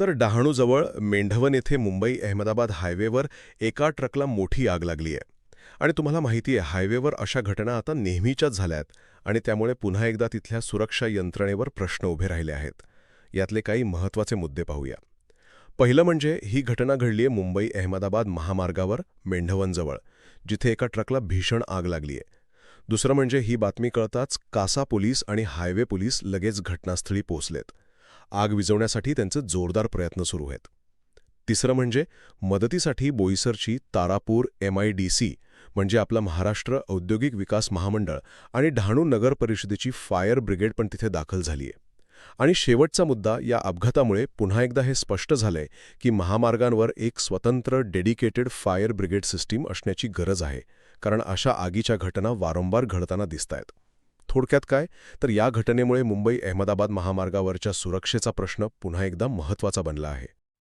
तर डहाणूजवळ मेंढवन येथे मुंबई अहमदाबाद हायवेवर एका ट्रकला मोठी आग लागली आहे. आणि तुम्हाला माहिती आहे हायवेवर अशा घटना आता नेहमीच्याच झाल्यात आणि त्यामुळे पुन्हा एकदा तिथल्या सुरक्षा यंत्रणेवर प्रश्न उभे राहिले आहेत. यातले काही महत्त्वाचे मुद्दे पाहूया. पहिलं म्हणजे ही घटना घडली आहे मुंबई अहमदाबाद महामार्गावर मेंढवनजवळ जिथे एका ट्रकला भीषण आग लागली आहे दुसरं म्हणजे ही बातमी कळताच कासा पोलीस आणि हायवे पोलीस लगेच घटनास्थळी पोचलेत आग विझवण्यासाठी त्यांचे जोरदार प्रयत्न सुरू आहेत. तिसरं म्हणजे मदतीसाठी बोईसरची तारापूर एमआयडीसी म्हणजे आपला महाराष्ट्र औद्योगिक विकास महामंडळ आणि डहाणू नगर परिषदेची फायर ब्रिगेड पण तिथे दाखल झालीय. आणि शेवटचा मुद्दा या अपघातामुळे पुन्हा एकदा हे स्पष्ट झालंय की महामार्गांवर एक स्वतंत्र डेडिकेटेड फायर ब्रिगेड सिस्टीम असण्याची गरज आहे कारण अशा आगीच्या घटना वारंवार घडताना दिसतायत. थोडक्यात काय? तर या घटनेमुळे मुंबई अहमदाबाद महामार्गावरच्या सुरक्षेचा प्रश्न पुन्हा एकदा महत्त्वाचा बनला आहे.